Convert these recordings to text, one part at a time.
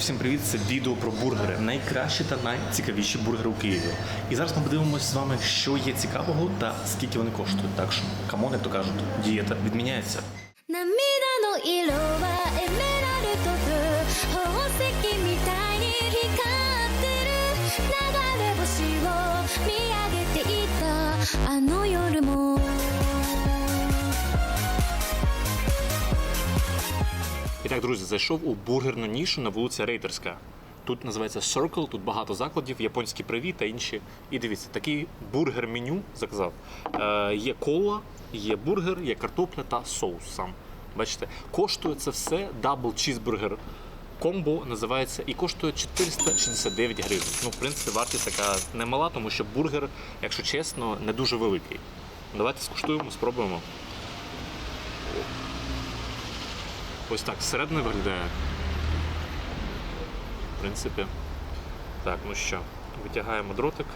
всім привіт! Це відео про бургери. Найкращі та найцікавіші бургери у Києві. І зараз ми подивимося з вами, що є цікавого та скільки вони коштують. Так що, камон, як то кажуть, дієта відміняється. 涙 так, друзі, зайшов у бургерну нішу на вулиці Рейтерська. Тут називається Circle, тут багато закладів, японські привіт та інші. І дивіться, такий бургер-меню заказав. Е, є кола, є бургер, є картопля та соус сам. Бачите, коштує це все дабл чізбургер комбо називається і коштує 469 гривень. Ну, в принципі, вартість така немала, тому що бургер, якщо чесно, не дуже великий. Давайте скуштуємо, спробуємо. Ось так зсередини виглядає. В принципі. Так, ну що, витягаємо дротик.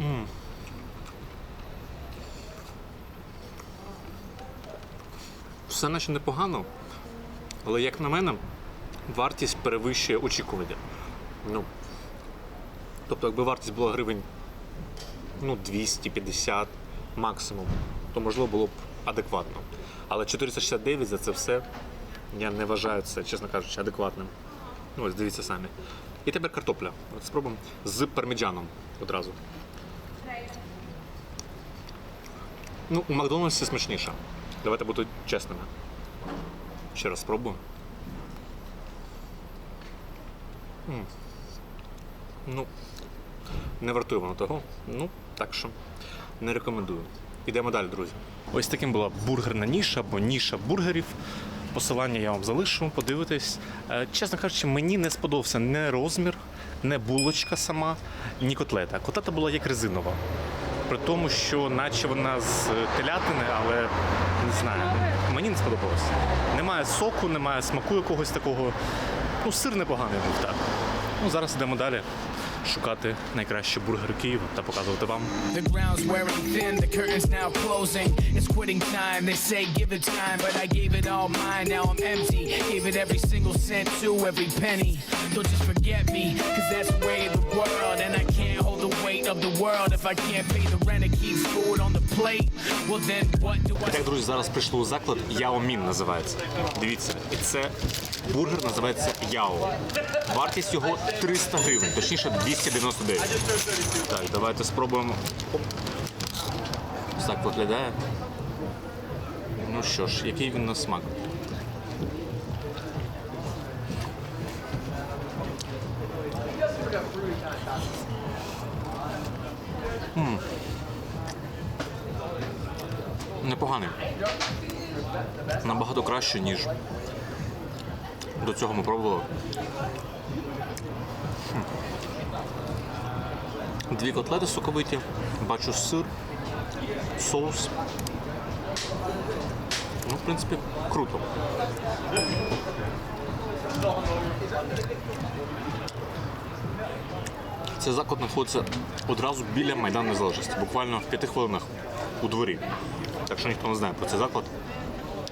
М. Все наче непогано, але як на мене, вартість перевищує очікування. Ну, Тобто, якби вартість була гривень ну, 250 максимум, то можливо було б адекватно. Але 469 за це все я не вважаю це, чесно кажучи, адекватним. Ну, ось дивіться самі. І тепер картопля. От спробуємо з парміджаном одразу. Ну, у Макдональдсі смачніше. Давайте буду чесними. Ще раз спробую. М. Ну, не вартує воно того. Ну, так що не рекомендую. Ідемо далі, друзі. Ось таким була бургерна ніша або ніша бургерів. Посилання я вам залишу, подивитесь. Е, Чесно кажучи, мені не сподобався не розмір, не булочка сама, ні котлета. Котлета була як резинова. При тому, що наче вона з телятини, але не знаю, мені не сподобалось. Немає соку, немає смаку якогось такого. Ну, сир непоганий був так. Ну, зараз йдемо далі шукати найкращі бургери Києва та показувати вам. The ground's wearing thin, the curtain's now closing. It's quitting time, they say give it time, but I gave it all mine, now I'm empty. Gave it every single cent to every penny. Don't just forget me, cause that's the way of the world. And I can't hold the weight of the world if I can't pay the rent and keep food on the plate. Well, then what do I Так, друзі, зараз прийшли у заклад Яо Мін називається. Дивіться, і це бургер називається Яо. Вартість його 300 гривень, точніше 299. Так, давайте спробуємо. Ось так виглядає. Ну що ж, який він на смак? М. Непоганий. Набагато краще, ніж до цього ми пробували. Дві котлети соковиті, бачу сир, соус. Ну, в принципі, круто. Цей заклад знаходиться одразу біля Майдану Незалежності, буквально в п'яти хвилинах у дворі. Так що ніхто не знає про цей заклад.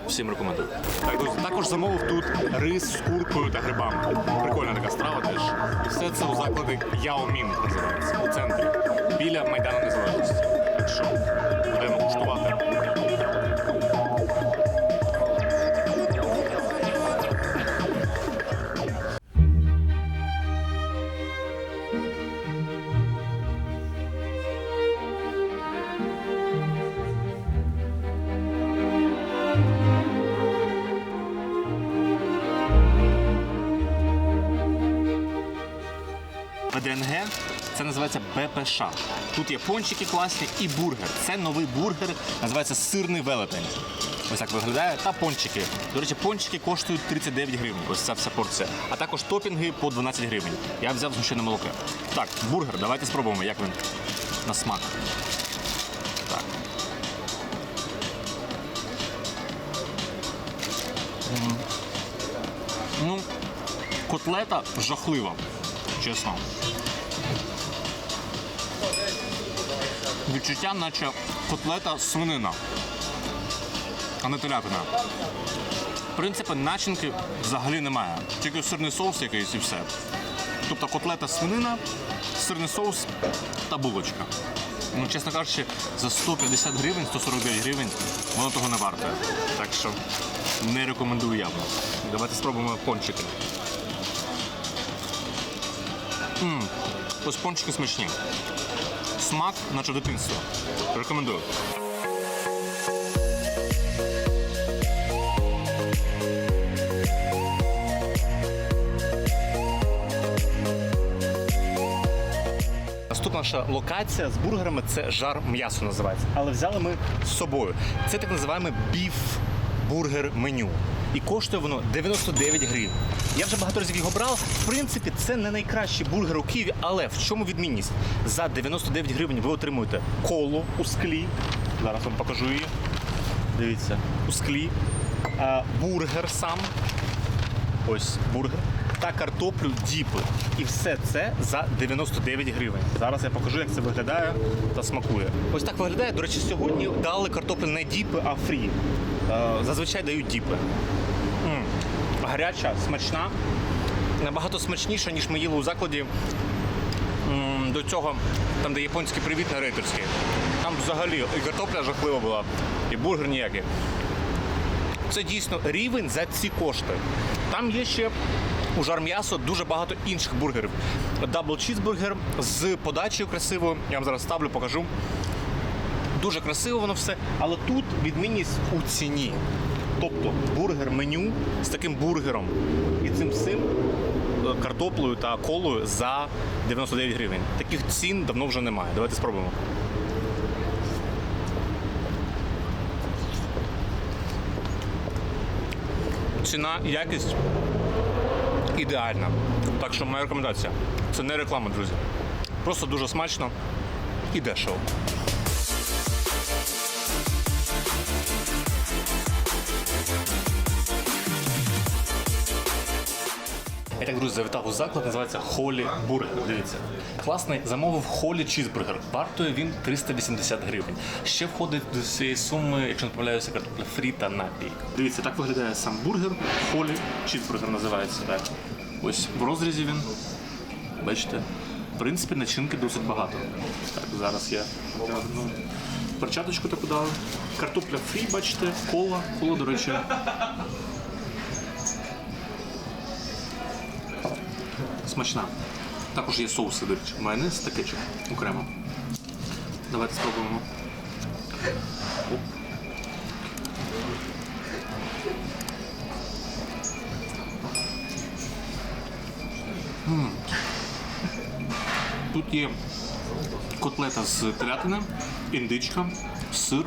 Всім рекомендую. Так, друзі, також замовив тут рис з куркою та грибами. Прикольна така страва теж. Все це у закладі Яомін називається у центрі біля Майдану Незалежності. Так що будемо куштувати. ВДНГ це називається БПШ. Тут є пончики класні і бургер. Це новий бургер, називається сирний велетень. Ось так виглядає. Та пончики. До речі, пончики коштують 39 гривень. Ось ця вся порція. А також топінги по 12 гривень. Я взяв згущене молоко. Так, бургер, давайте спробуємо, як він на смак. Так. Ну, котлета жахлива, чесно. Відчуття, наче котлета свинина, а не телятина. В принципі, начинки взагалі немає. Тільки сирний соус якийсь і все. Тобто котлета свинина, сирний соус та булочка. Ну, чесно кажучи, за 150 гривень, 149 гривень воно того не варте. Так що не рекомендую явно. Давайте спробуємо пончики. М, Ось пончики смачні. Смак, наче дитинство. Рекомендую. Наступна наша локація з бургерами це жар м'ясо називається. Але взяли ми з собою. Це так називаємо біф бургер меню. І коштує воно 99 гривень. Я вже багато разів його брав. В принципі, це не найкращий бургер у Києві, але в чому відмінність? За 99 гривень ви отримуєте колу у склі. Зараз вам покажу її. Дивіться, у склі. Бургер сам. Ось бургер та картоплю діпи. І все це за 99 гривень. Зараз я покажу, як це виглядає та смакує. Ось так виглядає. До речі, сьогодні дали картоплю не діпи, а фрі. Е, Зазвичай дають діпи. Гаряча, смачна. Набагато смачніша, ніж ми їли у закладі. До цього, там, де японський привіт на рейтерський. Там взагалі і картопля жахлива була, і бургер ніякий це дійсно рівень за ці кошти. Там є ще у жар м'ясо дуже багато інших бургерів. Дабл чізбургер з подачею красивою. Я вам зараз ставлю, покажу. Дуже красиво воно все, але тут відмінність у ціні. Тобто бургер меню з таким бургером і цим всім е, картоплею та колою за 99 гривень. Таких цін давно вже немає. Давайте спробуємо. ціна і якість ідеальна. Так що моя рекомендація. Це не реклама, друзі. Просто дуже смачно і дешево. Так, друзі, завітав у заклад, називається Холі Бургер. Дивіться. Класний, замовив Холі чізбургер. Вартує він 380 гривень. Ще входить до цієї суми, якщо не помиляюся, картопля фрі та напій. Дивіться, так виглядає сам бургер. Холі чізбургер називається так. Ось в розрізі він. Бачите? В принципі, начинки досить багато. Так, зараз я одягну перчаточку таку дали. Картопля фрі, бачите, кола. Кола, до речі, смачна. Також є соуси, до речі, майонез та кетчуп окремо. Давайте спробуємо. Оп. М. Тут є котлета з телятини, індичка, сир,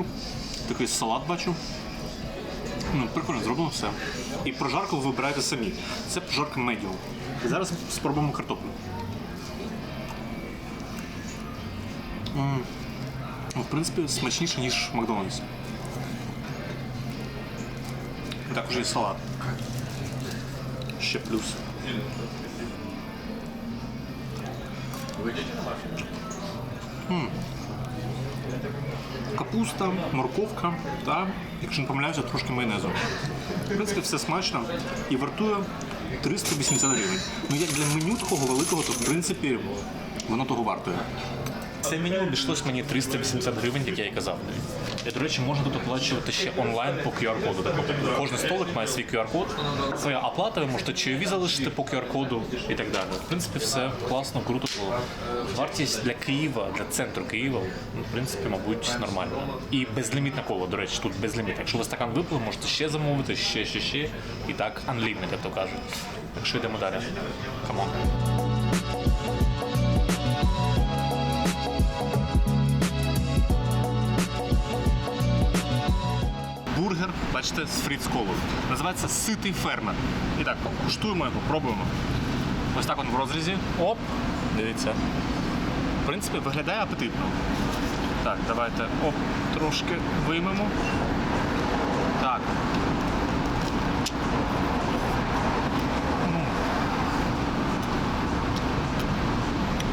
такий салат бачу. Ну, прикольно зроблено все. І прожарку ви вибираєте самі. Це прожарка медіум. І зараз спробуємо картоплю. Ну, В принципі, смачніше, ніж в Макдональдсі. Також і салат. Ще плюс. М. Капуста, морковка та, якщо не помиляюся, трошки майонезу. В принципі, все смачно і вартує 380 гривень. Ну як для меню такого великого, то в принципі воно того вартує. Це меню обійшлось мені 380 гривень, як я і казав. І, до речі, можна тут оплачувати ще онлайн по QR-коду. Кожен столик має свій QR-код. Своя оплата, ви можете чайові залишити по QR-коду і так далі. В принципі, все класно, круто було. Вартість для Києва, для центру Києва, ну, в принципі, мабуть, нормально. І безлімітна кола, до речі, тут безліміт. Якщо ви стакан випили, можете ще замовити, ще, ще, ще. І так, unlimited, як то кажуть. Так йдемо далі. Камон. Бургер, бачите, з фріц колою. Називається ситий фермер. І так, куштуємо його, пробуємо. Ось так він в розрізі. Оп! Дивіться. В принципі, виглядає апетитно. Так, давайте оп, трошки виймемо. Так.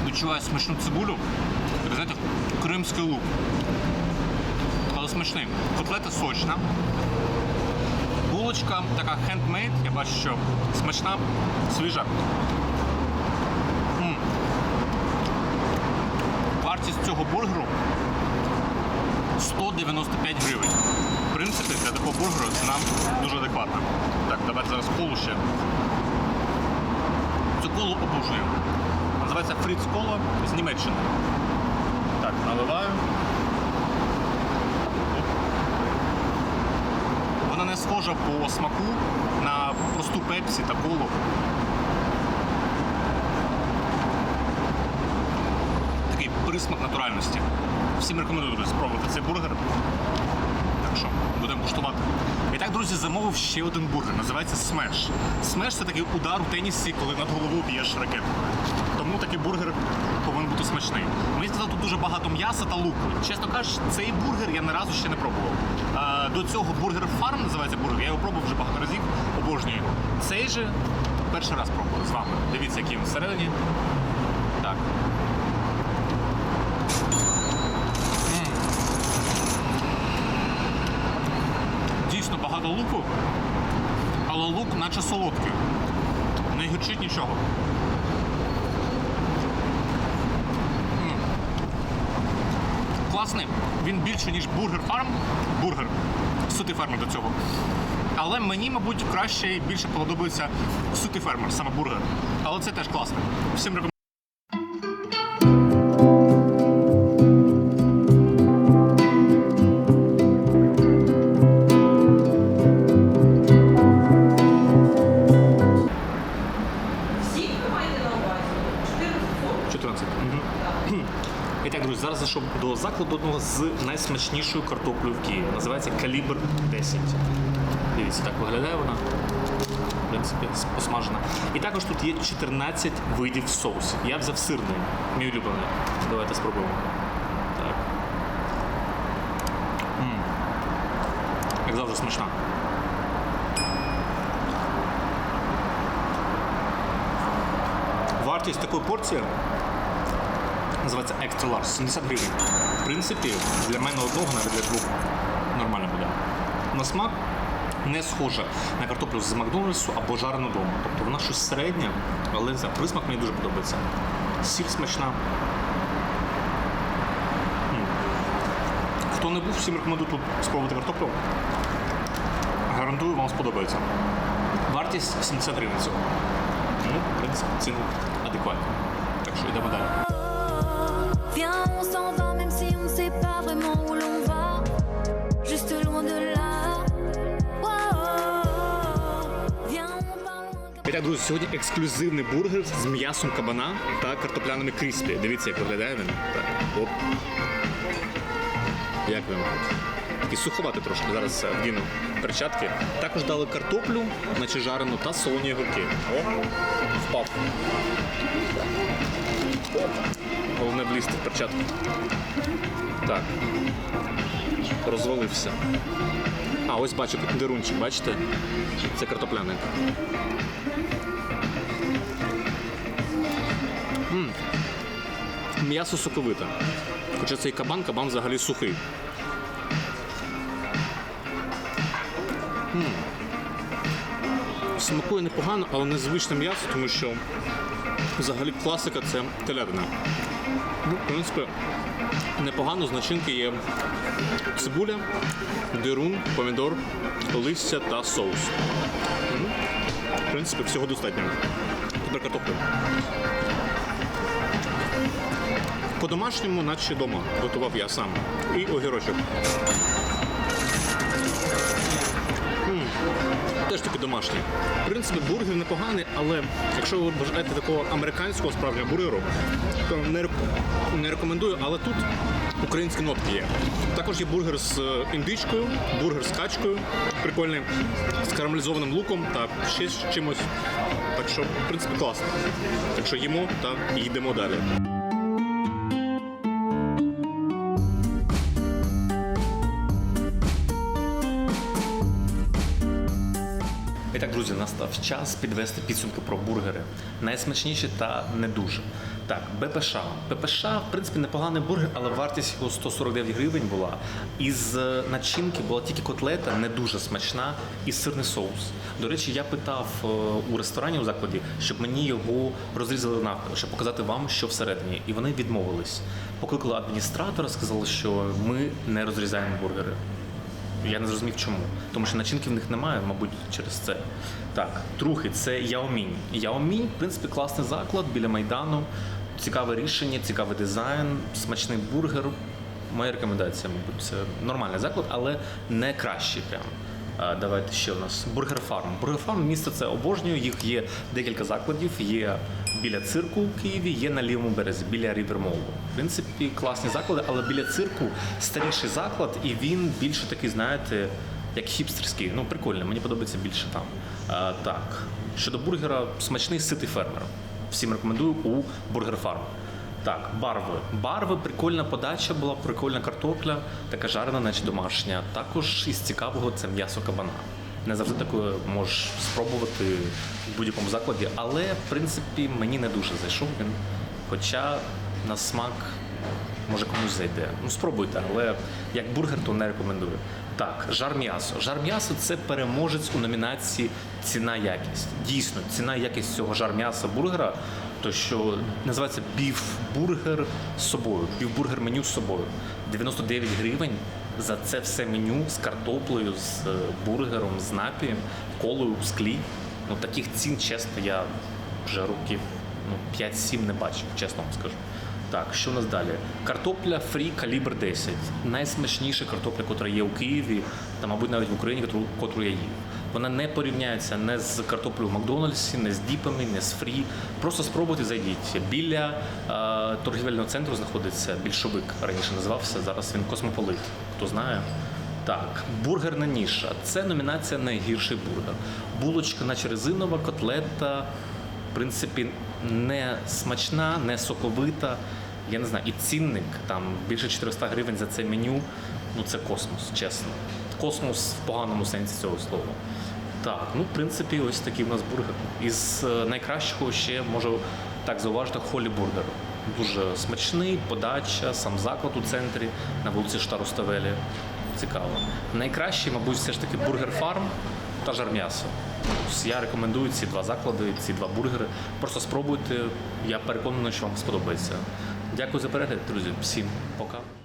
Відчуваю смачну цибулю. Знаєте, кримський лук. Смачний. Котлета сочна. Булочка така хендмейд, я бачу, що смачна, свіжа. М. Вартість цього бургеру 195 гривень. В принципі, для такого бургеру ціна дуже адекватна. Так, давайте зараз колу ще. Цю колу обожнюю. Називається Фріц Кола з Німеччини. Так, наливаю. Оп. Вона не схожа по смаку на просту пепсі та колу. Такий присмак натуральності. Всім рекомендую спробувати цей бургер. Так що, будемо куштувати. І так, друзі, замовив ще один бургер. Називається Смеш. Смеш це такий удар у тенісі, коли над головою б'єш ракету. Тому такий бургер повинен бути смачний. Мені сказали, тут дуже багато м'яса та луку. Чесно кажучи, цей бургер я ні разу ще не пробував. До цього бургер фарм називається бургер. Я його пробував вже багато разів, обожнюю. Цей же перший раз пробував з вами. Дивіться, який він всередині. Так. Дійсно багато луку, але лук наче солодкий. Не гірчить нічого. Класний. Він більше, ніж бургер фарм. Бургер. Сутий фермер до цього. Але мені, мабуть, краще і більше подобається сутий фермер, саме бургер. Але це теж класно. Всім рекомендую. Найсмачнішою картоплею в Києві. Називається Калібр 10. Дивіться, так виглядає вона. В принципі, посмажена. І також тут є 14 видів соусів. Я взяв сирний, мій улюблений. Давайте спробуємо. Так. М. Як завжди смачна. Вартість такої порції називається Extra Large, 70 гривень. Принципі, для мене одного, навіть для двох нормально буде. На смак не схожа на картоплю з Макдональдсу або жарену вдома. Тобто вона щось середнє, але за присмак мені дуже подобається. Сіль смачна. Хто не був, всім рекомендую тут спробувати картоплю. Гарантую, вам сподобається. Вартість 70 гривень цього. Ну, в принципі, ціни адекватні. Так що йдемо далі. Sait pas vraiment où l'on va. Juste loin de là. Так, друзі, сьогодні ексклюзивний бургер з м'ясом кабана та картопляними кріспі. Дивіться, як виглядає він. Так, оп. Як він? Такий суховатий трошки. Зараз е, вдіну перчатки. Також дали картоплю, наче жарену, та солоні огірки. О, впав. Головне влізти в перчатки. Так. Розвалився. А, ось бачу, дирунчик, бачите? Це картопляник. М'ясо соковите. Хоча цей кабан, кабан взагалі сухий. Смакує непогано, але незвичне м'ясо, тому що взагалі класика це телятина. Ну, в принципі, непогано з начинки є цибуля, дирун, помідор, листя та соус. В принципі, всього достатньо. Тепер картоплю. По-домашньому, наче вдома, готував я сам. І огірочок. Теж таки домашній. В принципі, бургер непоганий, але якщо ви бажаєте такого американського справжнього бургеру, то не, не рекомендую, але тут українські нотки є. Також є бургер з е, індичкою, бургер з качкою, прикольний, з карамелізованим луком та ще з чимось. Так що, в принципі, класно. Так що їмо та їдемо далі. Настав час підвести підсумки про бургери. Найсмачніші та не дуже. Так, БПШ. БПШ, в принципі, непоганий бургер, але вартість його 149 гривень була. Із е, начинки була тільки котлета, не дуже смачна, і сирний соус. До речі, я питав е, у ресторані у закладі, щоб мені його розрізали навпіл, щоб показати вам, що всередині. І вони відмовились. Покликали адміністратора, сказали, що ми не розрізаємо бургери. Я не зрозумів чому. Тому що начинки в них немає, мабуть, через це. Так, другий це Яомінь. Яомінь, в принципі, класний заклад біля Майдану. Цікаве рішення, цікавий дизайн, смачний бургер. Моя рекомендація, мабуть, це нормальний заклад, але не кращий прям. Давайте ще у нас Бургер Фарм. Бургер Фарм місто це обожнюю. Їх є декілька закладів. Є біля цирку в Києві, є на лівому березі, біля Рівермолу. В принципі, класні заклади, але біля цирку старіший заклад, і він більше такий, знаєте, як хіпстерський. Ну, прикольно, мені подобається більше там. А, так, щодо бургера, смачний ситий фермер. Всім рекомендую у Бургер Фарм. Так, барви. Барви, прикольна подача була, прикольна картопля, така жарена, наче домашня. Також із цікавого це м'ясо кабана. Не завжди таке можеш спробувати в будь-якому закладі, але в принципі мені не дуже зайшов він. Хоча на смак може комусь зайде. Ну спробуйте, але як бургер, то не рекомендую. Так, жар м'ясо. Жар м'ясо це переможець у номінації ціна якість. Дійсно, ціна якість цього жар м'яса бургера, то що називається біф-бургер з собою. Біф-бургер меню з собою. 99 гривень за це все меню з картоплею, з е, бургером, з напієм, колою в склі. Ну таких цін, чесно, я вже років ну, 5-7 не бачив, чесно вам скажу. Так, що у нас далі? Картопля фрі калібр 10. Найсмачніша картопля, яка є у Києві, та, мабуть, навіть в Україні, котру я їв. Вона не порівняється не з картоплею в Макдональдсі, не з діпами, не з фрі. Просто спробуйте зайдіть. Біля е, торгівельного центру знаходиться більшовик, раніше називався, зараз він космополит. Хто знає? Так, бургерна ніша. Це номінація найгірший бургер. Булочка, наче резинова, котлета, в принципі, не смачна, не соковита. Я не знаю, і цінник там більше 400 гривень за це меню. Ну це космос, чесно. Космос в поганому сенсі цього слова. Так, ну в принципі, ось такий в нас бургер. Із е, найкращого ще можу так зауважити холі бургер. Дуже смачний, подача, сам заклад у центрі на вулиці Штаруставелі. Цікаво. Найкращий, мабуть, все ж таки бургер фарм та жарм'ясо. Я рекомендую ці два заклади, ці два бургери. Просто спробуйте. Я переконаний, що вам сподобається. Дякую за перегляд, друзі. Всім пока.